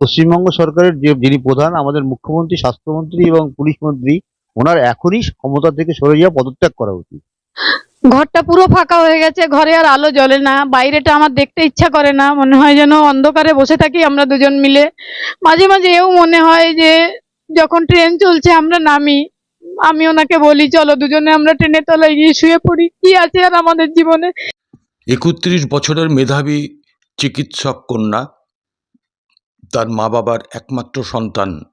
পশ্চিমবঙ্গ সরকারের যে যিনি প্রধান আমাদের মুখ্যমন্ত্রী স্বাস্থ্যমন্ত্রী এবং পুলিশ মন্ত্রী ওনার এখনই ক্ষমতা থেকে সরে যাওয়া পদত্যাগ করা উচিত। ঘরটা পুরো ফাঁকা হয়ে গেছে ঘরে আর আলো জ্বলে না বাইরেটা আমার দেখতে ইচ্ছা করে না মনে হয় যেন অন্ধকারে বসে থাকি আমরা দুজন মিলে। মাঝে মাঝে এও মনে হয় যে যখন ট্রেন চলছে আমরা নামি আমি ওনাকে বলি চলো দুজনে আমরা ট্রেনের তলায় গিয়ে শুয়ে পড়ি কি আছে আর আমাদের জীবনে? একত্রিশ বছরের মেধাবী চিকিৎসক কন্যা তার মা বাবার একমাত্র সন্তান,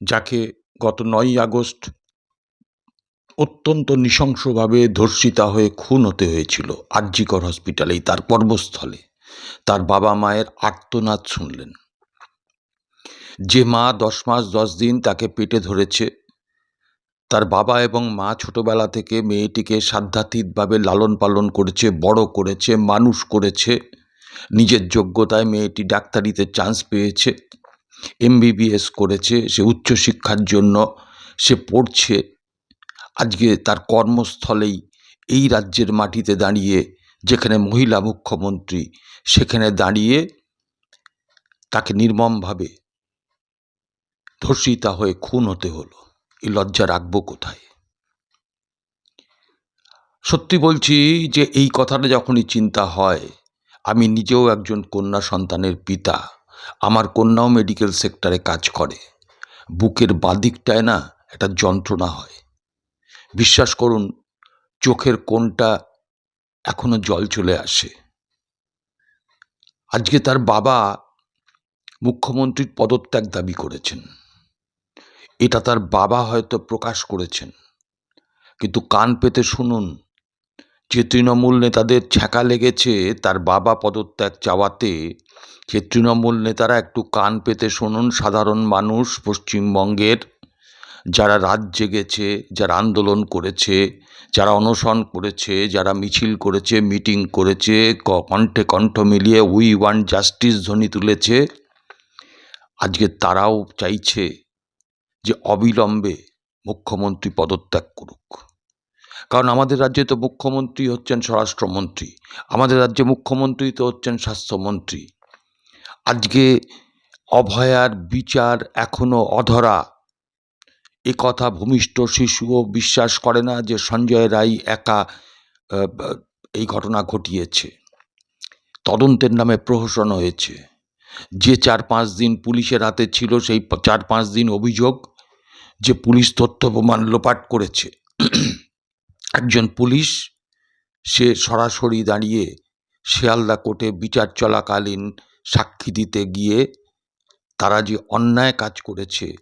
যাকে গত নয়ই আগস্ট অত্যন্ত নৃশংসভাবে ধর্ষিতা হয়ে খুন হতে হয়েছিল আরজিকর হসপিটালেই তার কর্মস্থলে। তার বাবা মায়ের আর্তনাদ শুনলেন। যে মা দশ মাস দশ দিন তাকে পেটে ধরেছে, তার বাবা এবং মা ছোটবেলা থেকে মেয়েটিকে সাধ্যাতীতভাবে লালন পালন করেছে, বড় করেছে, মানুষ করেছে নিজের যোগ্যতায় মেয়েটি ডাক্তারিতে চান্স পেয়েছে এমবিবিএস করেছে, সে উচ্চশিক্ষার জন্য সে পড়ছে। আজকে তার কর্মস্থলেই এই রাজ্যের মাটিতে দাঁড়িয়ে, যেখানে মহিলা মুখ্যমন্ত্রী, সেখানে দাঁড়িয়ে তাকে নির্মমভাবে ধর্ষিতা হয়ে খুন হতে হলো। এই লজ্জা রাখব কোথায়? সত্যি বলছি যে এই কথাটা যখনই চিন্তা হয় আমি নিজেও একজন কন্যা সন্তানের পিতা। আমার কন্যাও মেডিকেল সেক্টরে কাজ করে। বুকের বাদিকটায় না একটা যন্ত্রণা হয়। বিশ্বাস করুন, চোখের কোণটা এখনও জল চলে আসে। আজকে তার বাবা মুখ্যমন্ত্রীর পদত্যাগ দাবি করেছেন। এটা তার বাবা হয়তো প্রকাশ করেছেন। কিন্তু কান পেতে শুনুন যে তৃণমূল নেতাদের ছ্যাঁকা লেগেছে, তার বাবা পদত্যাগ চাওয়াতে যে তৃণমূল নেতারা একটু কান পেতে শুনুন সাধারণ মানুষ পশ্চিমবঙ্গের। যারা রাত জেগেছে, যারা আন্দোলন করেছে, যারা অনশন করেছে, যারা মিছিল করেছে, মিটিং করেছে কণ্ঠে কণ্ঠ মিলিয়ে উই ওয়ান জাস্টিস ধ্বনি তুলেছে, আজকে তারাও চাইছে যে অবিলম্বে মুখ্যমন্ত্রী পদত্যাগ করুক। কারণ আমাদের রাজ্যে তো মুখ্যমন্ত্রী হচ্ছেন স্বরাষ্ট্রমন্ত্রী। আমাদের রাজ্যে মুখ্যমন্ত্রী তো হচ্ছেন স্বাস্থ্যমন্ত্রী। আজকে অভয়ার বিচার এখনও অধরা। এ কথা ভূমিষ্ঠ শিশুও বিশ্বাস করে না যে সঞ্জয় রায় একা এই ঘটনা ঘটিয়েছে। তদন্তের নামে প্রহসন হয়েছে। যে চার পাঁচ দিন পুলিশের হাতে ছিল সেই চার পাঁচ দিন অভিযোগ যে পুলিশ তথ্য প্রমাণ লোপাট করেছে। একজন পুলিশ, সে সরাসরি দাঁড়িয়ে শিয়ালদা কোর্টে বিচার চলাকালীন সাক্ষী দিতে গিয়ে তারা যে অন্যায় কাজ করেছে,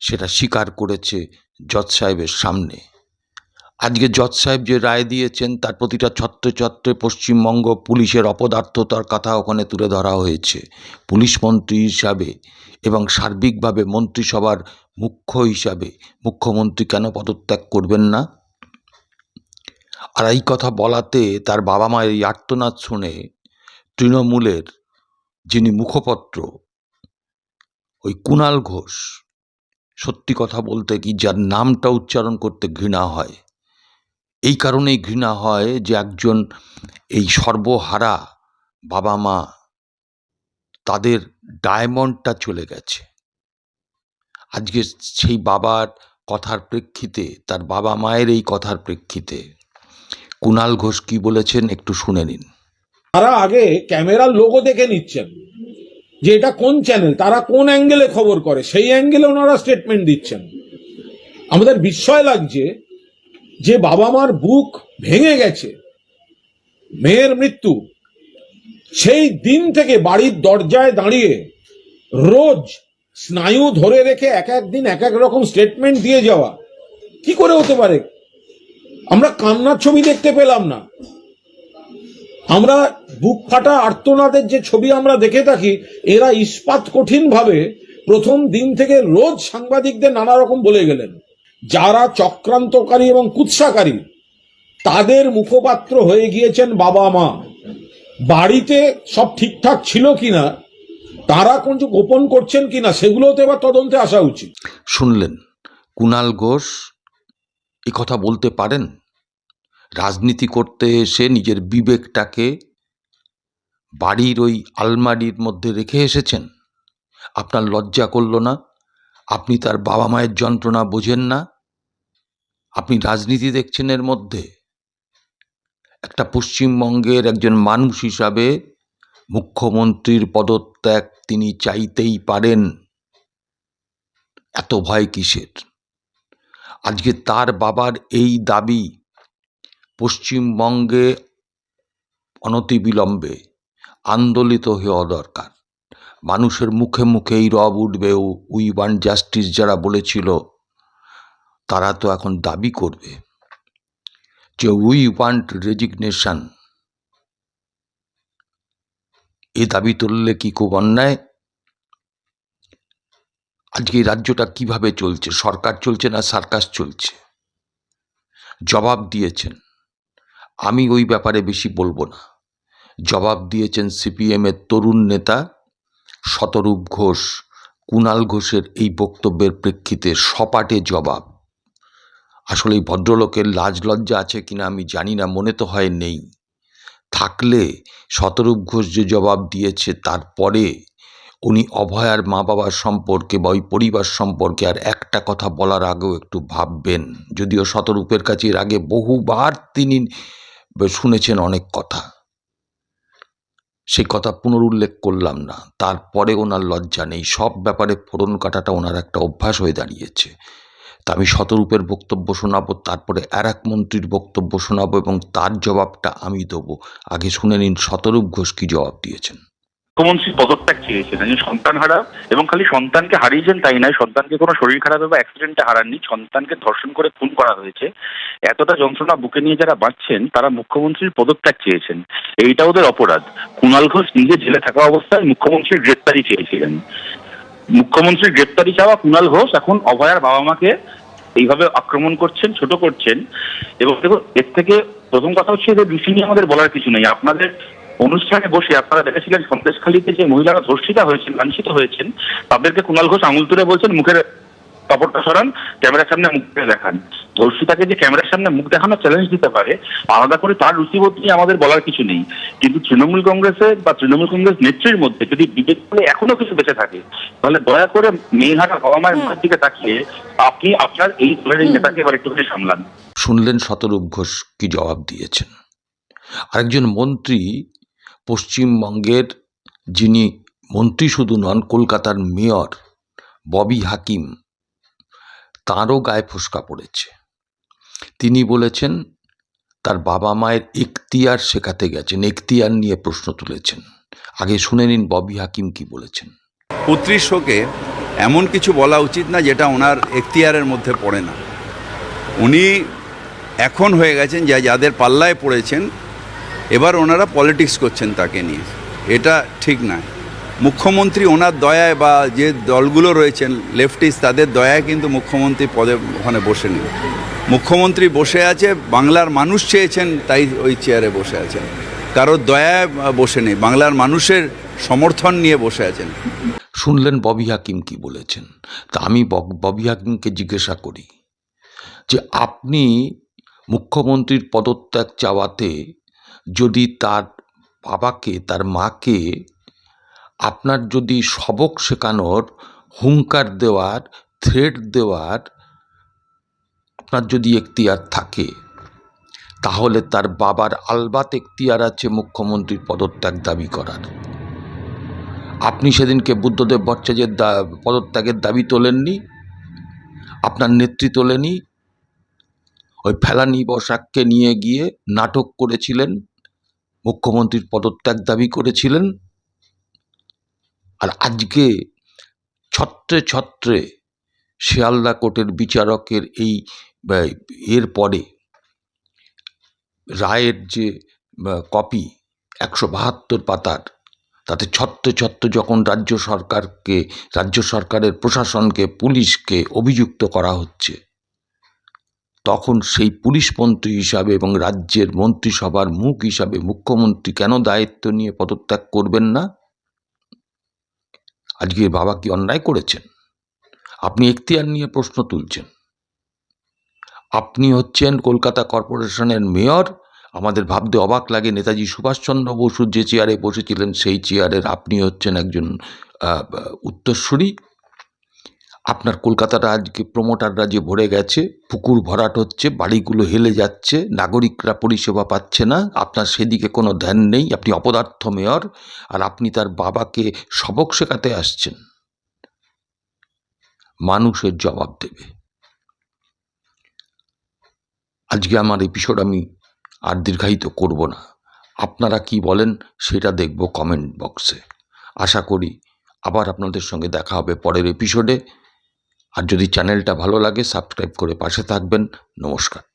সেটা স্বীকার করেছে জজ সাহেবের সামনে। আজকে জজ সাহেব যে রায় দিয়েছেন, তার প্রতিটা ছত্রে ছত্রে পশ্চিমবঙ্গ পুলিশের অপদার্থতার কথা ওখানে তুলে ধরা হয়েছে। পুলিশ মন্ত্রী হিসাবে এবং সার্বিকভাবে মন্ত্রিসভার মুখ্য হিসাবে মুখ্যমন্ত্রী কেন পদত্যাগ করবেন না? আর এই কথা বলাতে তার বাবা মায়ের এই আর্তনাদ শুনে তৃণমূলের যিনি মুখপত্র, ওই কুণাল ঘোষ সত্যি কথা বলতে কি যার নামটা উচ্চারণ করতে ঘৃণা হয়। এই কারণেই ঘৃণা হয় যে একজন এই সর্বহারা বাবা মা তাদের ডায়মন্ডটা চলে গেছে। আজকে সেই বাবার কথার প্রেক্ষিতে, তার বাবা মায়ের এই কথার প্রেক্ষিতে কুণাল ঘোষ কি বলেছেন একটু শুনে নিন। তারা আগে ক্যামেরার লোগো দেখে নিচ্ছেন যে এটা কোন চ্যানেল তারা কোন অ্যাঙ্গেলে খবর করে, সেই অ্যাঙ্গেলে ওনারা স্টেটমেন্ট দিচ্ছেন। আমাদের বিস্ময় লাগছে যে বাবা মার বুক ভেঙে গেছে, মেয়ের মৃত্যু। সেই দিন থেকে বাড়ির দরজায় দাঁড়িয়ে রোজ স্নায়ু ধরে রেখে এক এক দিন এক এক রকম স্টেটমেন্ট দিয়ে যাওয়া, কি করে হতে পারে? আমরা কান্নার ছবি দেখতে পেলাম না। আমরা বুক ফাটা আর্তনাদের যে ছবি আমরা দেখে থাকি, এরা ইস্পাত কঠিন ভাবে প্রথম দিন থেকে রোজ সাংবাদিকদের নানা রকম বলে গেলেন। যারা চক্রান্তকারী এবং কুৎসাকারী, তাদের মুখপাত্র হয়ে গিয়েছেন বাবা মা। বাড়িতে সব ঠিকঠাক ছিল কিনা, তারা কোন গোপন করছেন কিনা, সেগুলোতে এবার তদন্তে আসা উচিত। শুনলেন কুণাল ঘোষ কথা বলতে পারেন? রাজনীতি করতে এসে নিজের বিবেকটাকে বাড়ির ওই আলমারির মধ্যে রেখে এসেছেন। আপনার লজ্জা করল না? আপনি তার বাবা মায়ের যন্ত্রণা বোঝেন না? আপনি রাজনীতি দেখছেন এর মধ্যে? একটা পশ্চিমবঙ্গের একজন মানুষ হিসাবে মুখ্যমন্ত্রীর পদত্যাগ তিনি চাইতেই পারেন। এত ভয় কিসের? আজকে তার বাবার এই দাবি পশ্চিমবঙ্গে অনতিবিলম্বে আন্দোলিত হওয়া দরকার। মানুষের মুখে মুখে এই রব উঠবে উই ওয়ান্ট জাস্টিস যারা বলেছিল, তারা তো এখন দাবি করবে যে উই ওয়ান্ট রেজিগনেশন। এ দাবি তুললে কি খুব অন্যায়? আজকে রাজ্যটা কীভাবে চলছে? সরকার চলছে না সার্কাস চলছে? জবাব দিয়েছেন। আমি ওই ব্যাপারে বেশি বলব না। জবাব দিয়েছেন সিপিএমের তরুণ নেতা শতরূপ ঘোষ। কুণাল ঘোষের এই বক্তব্যের প্রেক্ষিতে সপাটে জবাব। আসলে এই ভদ্রলোকের লাজ লজ্জা আছে কিনা আমি জানি না, মনে তো হয় নেই। থাকলে শতরূপ ঘোষ যে জবাব দিয়েছে, তারপরে উনি অভয়ার মা বাবার সম্পর্কে বা ওই পরিবার সম্পর্কে আর একটা কথা বলার আগেও একটু ভাববেন। যদিও শতরূপের কাছে এর আগে বহুবার তিনি শুনেছেন অনেক কথা। সেই কথা পুনরুল্লেখ করলাম না। তারপরে ওনার লজ্জা নেই। সব ব্যাপারে ফোড়ন কাটাটা ওনার একটা অভ্যাস হয়ে দাঁড়িয়েছে। তা আমি শতরূপের বক্তব্য শোনাবো, তারপরে আর এক মন্ত্রীর বক্তব্য শোনাবো এবং তার জবাবটা আমি দেবো। আগে শুনে নিন শতরূপ ঘোষ কি জবাব দিয়েছেন। মুখ্যমন্ত্রী পদত্যাগ চেয়েছেন। একজন সন্তান হারা এবং খালি সন্তানকে হারিয়েছেন তাই নয়, সন্তানকে কোনো শরীর খারাপে বা অ্যাক্সিডেন্টে হারাননি, সন্তানকে ধর্ষণ করে খুন করা হয়েছে। এতটা যন্ত্রণা বুকে নিয়ে যারা বাঁচছেন, তারা মুখ্যমন্ত্রীর পদত্যাগ চেয়েছেন। এইটা ওদের অপরাধ। কুণাল ঘোষ নিজে জেলে থাকা অবস্থায় মুখ্যমন্ত্রীর গ্রেপ্তারি চেয়েছিলেন। মুখ্যমন্ত্রীর গ্রেপ্তারি চাওয়া কুণাল ঘোষ এখন অভয়ার বাবা মাকে এইভাবে আক্রমণ করছেন, ছোট করছেন। এবং দেখো এর থেকে প্রথম কথা হচ্ছে এদের বিষয় নিয়ে আমাদের বলার কিছু নেই। আপনাদের অনুষ্ঠানে বসে আপনারা দেখেছিলেন সন্দেশখালীতে যে মহিলারা ধর্ষিতা হয়েছেন, লাঞ্ছিত হয়েছেন, তাদেরকে কুণাল ঘোষ আঙুল তুলে বলছেন, মুখের কাপড়টা সরান, ক্যামেরার সামনে মুখ তুলে দেখান। ধর্ষিতাকে যে ক্যামেরার সামনে মুখ দেখানো চ্যালেঞ্জ দিতে পারে, আলাদা করে তার রুচিবোধ নিয়ে আমাদের বলার কিছু নেই। কিন্তু তৃণমূল কংগ্রেসের বা তৃণমূল কংগ্রেস নেত্রীর মধ্যে যদি বিবেক বলে এখনও কিছু বেঁচে থাকে, তাহলে দয়া করে মেয়েহারা বাবা মায়ের মুখের দিকে তাকিয়ে আপনি, আপনার এই দলের নেতাকে এবার একটুখানি সামলান। শুনলেন শতরূপ ঘোষ কি জবাব দিয়েছেন? আরেকজন মন্ত্রী পশ্চিমবঙ্গের, যিনি মন্ত্রী শুধু নন, কলকাতার মেয়র ববি হাকিম, তাঁরও গায়ে ফোসকা পড়েছে। তিনি বলেছেন, তার বাবা মায়ের এখতিয়ার শেখাতে গেছেন, এখতিয়ার নিয়ে প্রশ্ন তুলেছেন। আগে শুনে নিন ববি হাকিম কি বলেছেন। পুত্রীর শোকে এমন কিছু বলা উচিত না যেটা ওনার এখতিয়ারের মধ্যে পড়ে না। উনি এখন হয়ে গেছেন, যা যাদের পাল্লায় পড়েছেন এবার ওনারা পলিটিক্স করছেন তাকে নিয়ে। এটা ঠিক নয়। মুখ্যমন্ত্রী ওনার দয়ায় বা যে দলগুলো রয়েছেন লেফটিস্ট তাদের দয়ায় কিন্তু মুখ্যমন্ত্রী পদে ওখানে বসে নেই। মুখ্যমন্ত্রী বসে আছে, বাংলার মানুষ চেয়েছেন, তাই ওই চেয়ারে বসে আছেন। কারোর দয়ায় বসে নেই, বাংলার মানুষের সমর্থন নিয়ে বসে আছেন। শুনলেন ববি হাকিম কি বলেছেন? তা আমি ববি হাকিমকে জিজ্ঞাসা করি যে, আপনি মুখ্যমন্ত্রীর পদত্যাগ চাওয়াতে যদি তার বাবাকে, তার মাকে আপনার যদি সবক শেখানোর হুঙ্কার দেওয়ার থ্রেট দেওয়ার আপনার যদি এখতিয়ার থাকে, তাহলে তার বাবার আলবাত এখতিয়ার আছে মুখ্যমন্ত্রীর পদত্যাগ দাবি করার। আপনি সেদিনকে বুদ্ধদেব ভট্টাচার্যের পদত্যাগের দাবি তোলেননি, আপনার নেত্রী তোলেনি, ওই ফেলানি বসাককে নিয়ে গিয়ে নাটক করেছিলেন মুখ্যমন্ত্রীর পদত্যাগ দাবি করেছিলেন। আর আজকে ছত্রে ছত্রে শিয়ালদা কোর্টের বিচারকের এই এর পরে রায়ের যে কপি একশো বাহাত্তর পাতার, তাতে ছত্র ছত্র যখন রাজ্য সরকারকে, রাজ্য সরকারের প্রশাসনকে, পুলিশকে অভিযুক্ত করা হচ্ছে তখন সেই পুলিশ মন্ত্রী হিসাবে এবং রাজ্যের মন্ত্রিসভার মুখ হিসাবে মুখ্যমন্ত্রী কেন দায়িত্ব নিয়ে পদত্যাগ করবেন না? আজকে বাবা কি অন্যায় করেছেন? আপনি এখতিয়ার নিয়ে প্রশ্ন তুলছেন। আপনি হচ্ছেন কলকাতা কর্পোরেশনের মেয়র। আমাদের ভাবতে অবাক লাগে নেতাজি সুভাষচন্দ্র বসু যে চেয়ারে বসেছিলেন সেই চেয়ারের আপনি হচ্ছেন একজন উত্তরসূরি। আপনার কলকাতাটা আজকে প্রমোটাররা যে ভরে গেছে, পুকুর ভরাট হচ্ছে, বাড়িগুলো হেলে যাচ্ছে, নাগরিকরা পরিষেবা পাচ্ছে না, আপনার সেদিকে কোনো ধ্যান নেই, আপনি অপদার্থ মেয়র, আর আপনি তার বাবাকে সবক শেখাতে আসছেন। মানুষের জবাব দেবে। আজকে আমার এপিসোড আমি আর দীর্ঘায়িত করব না। আপনারা কি বলেন, সেটা দেখব কমেন্ট বক্সে আশা করি আবার আপনাদের সঙ্গে দেখা হবে পরের এপিসোডে আর যদি চ্যানেলটা ভালো লাগে সাবস্ক্রাইব করে পাশে থাকবেন। নমস্কার।